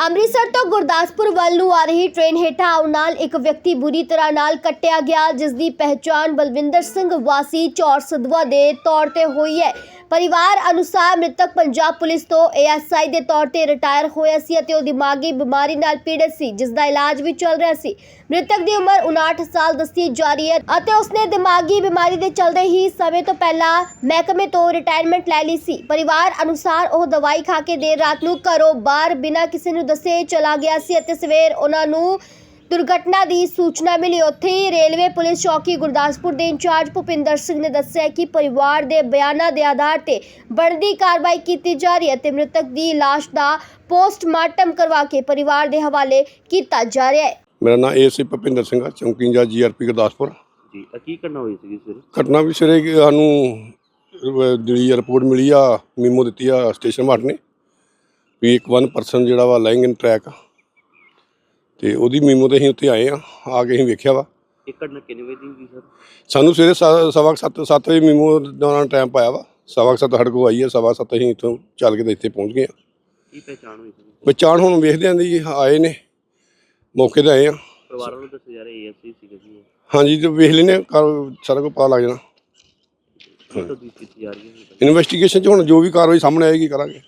ਅੰਮ੍ਰਿਤਸਰ ਤੋਂ ਗੁਰਦਾਸਪੁਰ ਵੱਲ ਨੂੰ ਆ ਰਹੀ ਟ੍ਰੇਨ ਹੇਠਾਂ ਆਉਣ ਨਾਲ ਇੱਕ ਵਿਅਕਤੀ ਬੁਰੀ ਤਰ੍ਹਾਂ ਨਾਲ ਕੱਟਿਆ ਗਿਆ ਜਿਸ ਦੀ ਪਹਿਚਾਣ ਬਲਵਿੰਦਰ ਸਿੰਘ ਵਾਸੀ ਚੌਰ ਸਦਵਾ ਦੇ ਤੌਰ ਤੇ ਹੋਈ ਹੈ। ਪਰਿਵਾਰ ਅਨੁਸਾਰ ਮ੍ਰਿਤਕ ਪੰਜਾਬ ਪੁਲਿਸ ਤੋਂ ਏਐਸਆਈ ਦੇ ਤੌਰ ਤੇ ਰਿਟਾਇਰ ਹੋਇਆ ਸੀ ਅਤੇ ਉਹ ਦਿਮਾਗੀ ਬਿਮਾਰੀ ਨਾਲ ਪੀੜਤ ਸੀ ਜਿਸ ਦਾ ਇਲਾਜ ਵੀ ਚੱਲ ਰਿਹਾ ਸੀ। ਮ੍ਰਿਤਕ ਦੀ ਉਮਰ 59 ਸਾਲ ਦੱਸੀ ਜਾ ਰਹੀ ਹੈ ਅਤੇ ਉਸਨੇ ਦਿਮਾਗੀ ਬਿਮਾਰੀ ਦੇ ਚਲਦੇ ਹੀ ਸਮੇਂ ਤੋਂ ਪਹਿਲਾਂ ਮਹਿਕਮੇ ਤੋਂ ਰਿਟਾਇਰਮੈਂਟ ਲੈ ਲਈ ਸੀ। ਪਰਿਵਾਰ ਅਨੁਸਾਰ ਉਹ ਦਵਾਈ ਖਾ ਕੇ ਦੇਰ ਰਾਤ ਨੂੰ ਘਰੋਂ ਬਾਹਰ ਬਿਨਾਂ ਕਿਸੇ ਨੂੰ ਦੱਸੇ ਚਲਾ ਗਿਆ ਸੀ ਅਤੇ ਸਵੇਰ ਉਹਨਾਂ ਨੂੰ ਦੁਰਘਟਨਾ ਦੀ ਸੂਚਨਾ ਮਿਲੀ। ਉੱਥੇ ਹੀ ਰੇਲਵੇ ਪੁਲਿਸ ਚੌਕੀ ਗੁਰਦਾਸਪੁਰ ਦੇ ਇੰਚਾਰਜ ਭੁਪਿੰਦਰ ਸਿੰਘ ਨੇ ਦੱਸਿਆ ਕਿ ਪਰਿਵਾਰ ਦੇ ਬਿਆਨਾਂ ਦੇ ਆਧਾਰ ਤੇ ਬਣਦੀ ਕਾਰਵਾਈ ਕੀਤੀ ਜਾ ਰਹੀ ਹੈ ਤੇ ਮ੍ਰਿਤਕ ਦੀ ਲਾਸ਼ ਦਾ ਪੋਸਟਮਾਰਟਮ ਕਰਵਾ ਕੇ ਪਰਿਵਾਰ ਦੇ ਹਵਾਲੇ ਕੀਤਾ ਜਾ ਰਿਹਾ ਹੈ। ਮੇਰਾ ਨਾਮ ਏਸੀ ਭਪਿੰਦਰ ਸਿੰਘ ਆ ਚੌਂਕੀ ਇੰਚਾਰਜ ਜੀਆਰਪੀ ਗੁਰਦਾਸਪੁਰ। ਜੀ ਕੀ ਕਰਨਾ ਹੋਈ ਸੀਗੀ ਸਵੇਰੇ ਘਟਨਾ ਵੀ ਸਿਰੇ ਕਿ ਸਾਨੂੰ ਜਿਹੜੀ ਰਿਪੋਰਟ ਮਿਲੀ ਆ ਮੀਮੋ ਦਿੱਤੀ ਆ ਸਟੇਸ਼ਨ ਮਾਰਟ ਨੇ। ਵੀ ਇੱਕ ਵਨ ਪਰਸਨ ਜਿਹੜਾ ਵਾ ਲਾਈਂਗ ਇਨ ਟਰੈਕ ਤੇ ਉਹਦੀ ਮੀਮੋ ਤੇ ਅਸੀਂ ਉੱਥੇ ਆਏ ਆ ਆ ਕੇ ਅਸੀਂ ਵੇਖਿਆ ਵਾ। ਇਹ ਘਟਨਾ ਕਿੰਨੇ ਵਜੇ ਦੀ ਹੋਈ ਸਰ? ਸਾਨੂੰ ਸਵੇਰੇ ਸਾ- ਸਵਾ ਕੁ ਸੱਤ ਸੱਤ ਵਜੇ ਮੀਮੋ ਦਾ ਟਾਈਮ ਪਾਇਆ ਵਾ। ਸਵਾ ਸੱਤ ਸਾਡੇ ਕੋਲ ਆਈ ਆ ਸਵਾ ਸੱਤ ਅਸੀਂ ਇੱਥੋਂ ਚੱਲ ਕੇ ਤੇ ਇੱਥੇ ਪਹੁੰਚ ਗਏ ਆ। ਕੀ ਪਹਿਚਾਣ ਹੋਈ ਸੀ? ਪਛਾਣ ਹੁਣ ਵੇਖਦੇ ਆਂ ਜੀ ਆਏ ਨੇ ਮੌਕੇ ਤੇ ਆਏ ਆ। ਪਰਿਵਾਰ ਵੱਲੋਂ ਦੱਸਿਆ ਜਾ ਰਿਹਾ ਏਐਸਸੀ ਸੀਗਾ ਜੀ ਇਹ। ਹਾਂਜੀ ਤੇ ਵੇਖ ਲੈਨੇ ਸਾਰਾ ਕੁਝ ਪਤਾ ਲੱਗ ਜਾਣਾ। ਇਨਵੈਸਟੀਗੇਸ਼ਨ 'ਚ ਹੁਣ ਜੋ ਵੀ ਕਾਰਵਾਈ ਸਾਹਮਣੇ ਆਏਗੀ ਕਰਾਂਗੇ।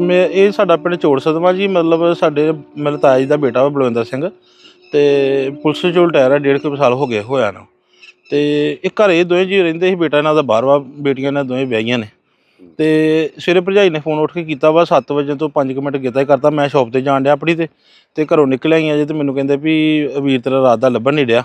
ਮੈਂ ਇਹ ਸਾਡਾ ਪਿੰਡ ਚੋੜ ਸਦਮਾ ਜੀ, ਮਤਲਬ ਸਾਡੇ ਮੇਰੇ ਤਾਇਆ ਜੀ ਦਾ ਬੇਟਾ ਵਾ ਬਲਵਿੰਦਰ ਸਿੰਘ ਤੇ ਪੁਲਿਸ ਚੋਂ ਰਿਟਾਇਰ ਆ, ਡੇਢ ਕੁ ਸਾਲ ਹੋ ਗਏ ਹੋਇਆ ਨਾ। ਤੇ ਇਹ ਘਰੇ ਦੋਵੇਂ ਜੀ ਰਹਿੰਦੇ ਸੀ, ਬੇਟਾ ਇਹਨਾਂ ਦਾ ਬਾਹਰ ਵਾ ਬੇਟੀਆਂ ਇਹਨਾਂ ਦੋਵੇਂ ਵਿਆਹੀਆਂ ਨੇ। ਤੇ ਸਵੇਰੇ ਭਰਜਾਈ ਨੇ ਫੋਨ ਉੱਠ ਕੇ ਕੀਤਾ ਵਾ 7 ਵਜੇ ਤੋਂ 5 ਮਿੰਟ ਕੀਤਾ ਹੀ ਕਰਤਾ। ਮੈਂ ਸ਼ਾਪ ਤੇ ਜਾਣ ਡਿਆ ਆਪਣੀ ਤੇ ਤੇ ਘਰੋਂ ਨਿਕਲਿਆ ਹੀ ਆ ਜੇ ਤੇ ਮੈਨੂੰ ਕਹਿੰਦੇ ਵੀ ਵੀਰ ਤੇਰਾ ਰਾਤ ਦਾ ਲੱਭਣ ਨਹੀਂ ਡਿਆ।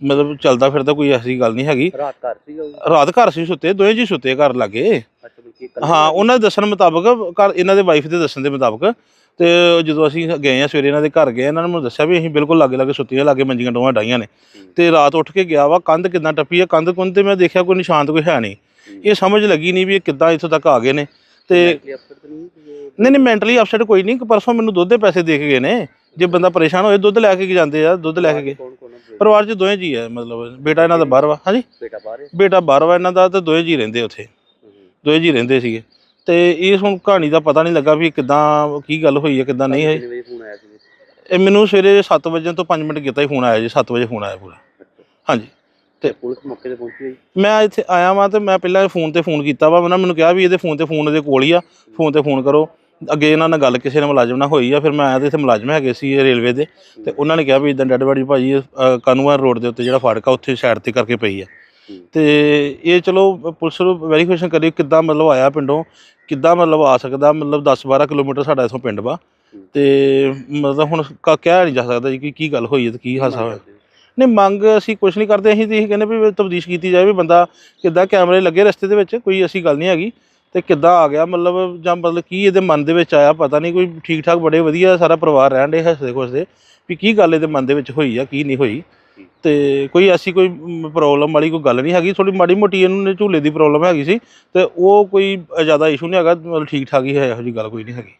ਮਤਲਬ ਚੱਲਦਾ ਫਿਰਦਾ ਕੋਈ ਐਸੀ ਗੱਲ ਨਹੀਂ ਹੈਗੀ। ਰਾਤ ਘਰ ਸੀਗਾ ਉਹ? ਰਾਤ ਘਰ ਸੀ ਸੁੱਤੇ ਦੋਵੇਂ ਜੀ ਸੁੱਤੇ ਘਰ ਲੱਗੇ। ਹਾਂ ਉਹਨਾਂ ਦੇ ਦੱਸਣ ਮੁਤਾਬਕ ਘਰ ਇਹਨਾਂ ਦੇ ਵਾਈਫ ਦੇ ਦੱਸਣ ਦੇ ਮੁਤਾਬਕ ਤੇ ਜਦੋਂ ਅਸੀਂ ਗਏ ਆ ਸਵੇਰੇ ਇਹਨਾਂ ਦੇ ਘਰ ਗਏ ਇਹਨਾਂ ਨੇ ਮੈਨੂੰ ਦੱਸਿਆ ਵੀ ਅਸੀਂ ਬਿਲਕੁਲ ਲਾਗੇ ਲਾਗੇ ਸੁੱਤੀਆਂ ਲਾਗੇ ਮੰਜੀਆਂ ਡੋਆਂ ਡਾਈਆਂ ਨੇ। ਤੇ ਰਾਤ ਉੱਠ ਕੇ ਗਿਆ ਵਾ ਕੰਧ ਕਿੱਦਾਂ ਟੱਪੀ ਆ ਕੰਧ ਕੁੰਧ ਤੇ ਮੈਂ ਦੇਖਿਆ ਕੋਈ ਨਿਸ਼ਾਨ ਤਾਂ ਕੋਈ ਹੈ ਨਹੀਂ। ਇਹ ਸਮਝ ਲੱਗੀ ਨਹੀਂ ਵੀ ਇਹ ਕਿੱਦਾਂ ਇੱਥੋਂ ਤੱਕ ਆ ਗਏ ਨੇ। ਤੇ ਨਹੀਂ ਨਹੀਂ ਮੈਂਟਲੀ ਅਪਸੈਟ ਕੋਈ ਨਹੀਂ ਪਰਸੋਂ ਮੈਨੂੰ ਦੁੱਧ ਦੇ ਪੈਸੇ ਦੇ ਕੇ ਗਏ ਨੇ। ਜੇ ਬੰਦਾ ਪਰੇਸ਼ਾਨ ਹੋਏ ਦੁੱਧ ਲੈ ਕੇ ਜਾਂਦੇ ਆ? ਦੁੱਧ ਲੈ ਕੇ ਗਏ? ਪਰਿਵਾਰ 'ਚ ਦੋਵੇਂ ਜੀ ਆ ਮਤਲਬ ਬੇਟਾ ਇਹਨਾਂ ਦਾ ਬਾਹਰ ਵਾ ਹਾਂਜੀ? ਬੇਟਾ ਬਾਹਰ ਹੈ? ਬੇਟਾ ਬਾਹਰ ਵਾ ਇਹਨਾਂ ਦਾ ਤੇ ਦੋਵੇਂ ਜੀ ਰਹਿੰਦੇ ਉੱਥੇ। ਦੋਵੇਂ ਜੀ ਰਹਿੰਦੇ ਸੀਗੇ। ਤੇ ਇਹ ਹੁਣ ਕਹਾਣੀ ਦਾ ਪਤਾ ਨਹੀਂ ਲੱਗਾ ਵੀ ਕਿਦਾਂ ਕੀ ਗੱਲ ਹੋਈ ਹੈ ਕਿਦਾਂ ਨਹੀਂ ਹੋਈ। ਇਹ ਮੈਨੂੰ ਸਵੇਰੇ 7 ਵਜੇ ਤੋਂ 5 ਮਿੰਟ ਕੀਤਾ ਹੀ ਫੋਨ ਆਇਆ ਜੀ 7 ਵਜੇ ਫੋਨ ਆਇਆ ਪੂਰਾ। ਹਾਂਜੀ। ਤੇ ਪੁਲਿਸ ਮੌਕੇ ਤੇ ਪਹੁੰਚੀ ਮੈਂ ਇੱਥੇ ਆਇਆ ਵਾਂ ਤੇ ਮੈਂ ਪਹਿਲਾਂ ਫੋਨ ਤੇ ਫੋਨ ਕੀਤਾ ਵਾ ਉਹਨਾਂ ਮੈਨੂੰ ਕਿਹਾ ਵੀ ਇਹਦੇ ਫੋਨ ਤੇ ਫੋਨ ਇਹਦੇ ਕੋਲ ਹੀ ਆ ਫੋਨ ਤੇ ਫੋਨ ਕਰੋ। ਅੱਗੇ ਇਹਨਾਂ ਨਾਲ ਗੱਲ ਕਿਸੇ ਨੇ ਮੁਲਾਜ਼ਮ ਨਾਲ ਹੋਈ ਆ ਫਿਰ ਮੈਂ ਆਇਆ ਤੇ ਇੱਥੇ ਮੁਲਾਜ਼ਮ ਹੈਗੇ ਸੀ ਇਹ ਰੇਲਵੇ ਦੇ ਤੇ ਉਹਨਾਂ ਨੇ ਕਿਹਾ ਵੀ ਇਦਾਂ ਡੈਡ ਬਾਡੀ ਭਾਜੀ ਕਾਨੂੰਨ ਰੋਡ ਦੇ ਉੱਤੇ ਜਿਹੜਾ ਫਾਟਕ ਆ ਉੱਥੇ ਸਾਈਡ ਤੇ ਕਰਕੇ ਪਈ ਆ। ਤੇ ਇਹ ਚਲੋ ਪੁਲਿਸ ਨੂੰ ਵੈਰੀਫਿਕੇਸ਼ਨ ਕਰੀ ਕਿੱਦਾਂ ਮਤਲਬ ਆਇਆ ਪਿੰਡੋਂ ਕਿੱਦਾਂ ਮਤਲਬ ਆ ਸਕਦਾ ਮਤਲਬ 10 12 ਕਿਲੋਮੀਟਰ ਸਾਡਾ ਇਥੋਂ ਪਿੰਡ ਵਾ। ਤੇ ਮਤਲਬ ਹੁਣ ਕ- ਕਹਿ ਨਹੀਂ ਜਾ ਸਕਦਾ ਜੀ ਕਿ ਕੀ ਗੱਲ ਹੋਈ ਹੈ ਤੇ ਕੀ ਹਾਸਾ ਹੋਇਆ। ਨਹੀਂ ਮੰਗ ਅਸੀਂ ਕੁਝ ਨਹੀਂ ਕਰਦੇ ਅਸੀਂ ਤੇ ਇਹ ਕਹਿੰਦੇ ਵੀ ਤਬਦੀਸ਼ ਕੀਤੀ ਜਾਵੇ ਵੀ ਬੰਦਾ ਕਿੱਦਾਂ ਕੈਮਰੇ ਲੱਗੇ ਰਸਤੇ ਦੇ ਵਿੱਚ ਕੋਈ ਐਸੀ ਗੱਲ ਨਹੀਂ ਹੈਗੀ। ਤੇ ਕਿੱਦਾਂ ਆ ਗਿਆ? ਮਤਲਬ ਜਾਂ ਮਤਲਬ ਕੀ ਇਹਦੇ ਮਨ ਦੇ ਵਿੱਚ ਆਇਆ? ਪਤਾ ਨਹੀਂ, ਕੋਈ ਠੀਕ ਠਾਕ ਬੜੇ ਵਧੀਆ ਸਾਰਾ ਪਰਿਵਾਰ ਰਹਿਣ ਦੇ ਹੱਸਦੇ ਖੁਸ਼ਦੇ ਵੀ ਕੀ ਗੱਲ ਇਹਦੇ ਮਨ ਦੇ ਵਿੱਚ ਹੋਈ ਆ, ਕੀ ਨਹੀਂ ਹੋਈ? ਤੇ ਕੋਈ ਐਸੀ ਕੋਈ ਪ੍ਰੋਬਲਮ ਵਾਲੀ ਕੋਈ ਗੱਲ ਨਹੀਂ ਹੈਗੀ? ਥੋੜੀ ਮਾੜੀ ਮੋਟੀ ਇਹਨੂੰ ਝੂਲੇ ਦੀ ਪ੍ਰੋਬਲਮ ਹੈਗੀ ਸੀ ਤੇ ਉਹ ਕੋਈ ਜ਼ਿਆਦਾ ਇਸ਼ੂ ਨਹੀਂ ਹੈਗਾ? ਮਤਲਬ ਠੀਕ ਠਾਕ ਹੀ ਹੈ, ਇਹੋ ਜਿਹੀ ਗੱਲ ਕੋਈ ਨਹੀਂ ਹੈਗੀ।